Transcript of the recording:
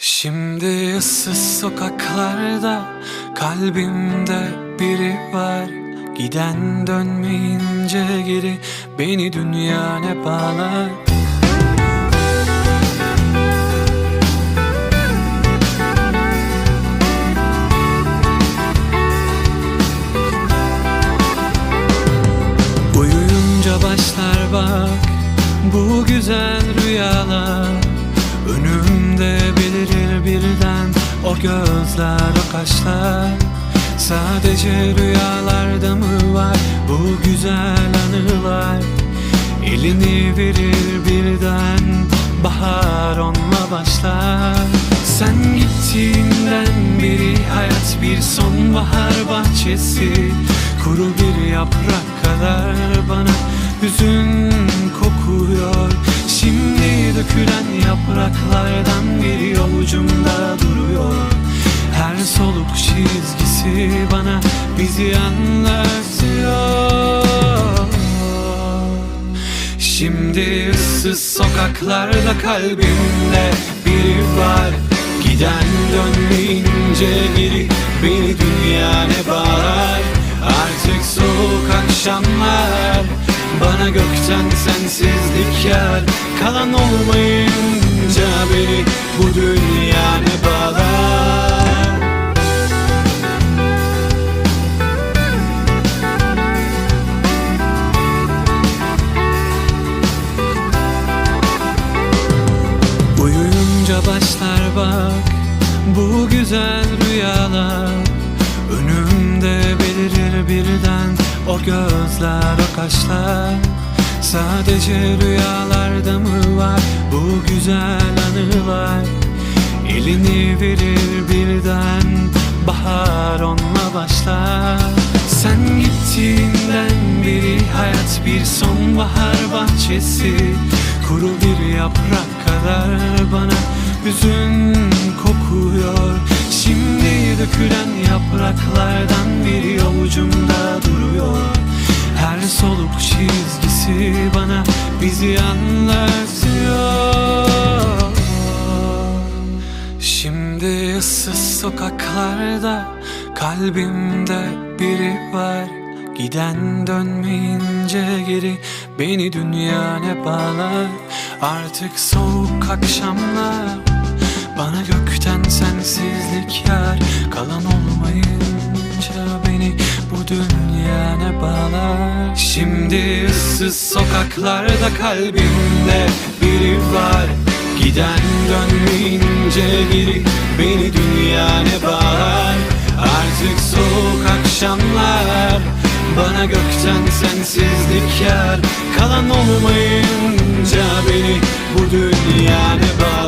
Şimdi ıssız sokaklarda kalbimde biri var. Giden dönmeyince geri beni dünya ne bağlar? Uyuyunca başlar bak bu güzel rüyalar Önümde belirir birden o gözler o kaşlar. Sadece rüyalarda mı var bu güzel anılar? Elini verir birden bahar onunla başlar. Sen gittiğinden beri hayat bir sonbahar bahçesi. Kuru bir yaprak kadar bana hüzün kokuyor yapraklardan biri avucumda duruyor. Her soluk çizgisi bana bizi anlatıyor. Şimdi ıssız sokaklarda kalbimde biri var. Giden dönmeyince geri beni dünya ne bağlar Artık soğuk akşamlar bana gökten sensizlik yar. Kalan olmayınca bu güzel rüyalar Önümde belirir birden. O gözler o kaşlar Sadece rüyalarda mı var? Bu güzel anılar Elini verir birden bahar onunla başlar. Sen gittiğinden beri hayat bir sonbahar bahçesi. Kuru bir yaprak kadar bana hüzün kokuyor. Şimdi dökülen yapraklardan biri avucumda duruyor. Her soluk çizgisi bana bizi anlatıyor. Şimdi ıssız sokaklarda kalbimde biri var. Giden dönmeyince geri beni dünya ne bağlar? Artık soğuk akşamlar tek Kalan olmayınca beni bu dünya ne bağlar? Şimdi ıssız sokaklarda kalbimde biri var. Giden dönmeyince biri beni dünya ne bağlar? Artık soğuk akşamlar bana gökten sensizlik yer Kalan olmayınca beni bu dünya ne bağlar?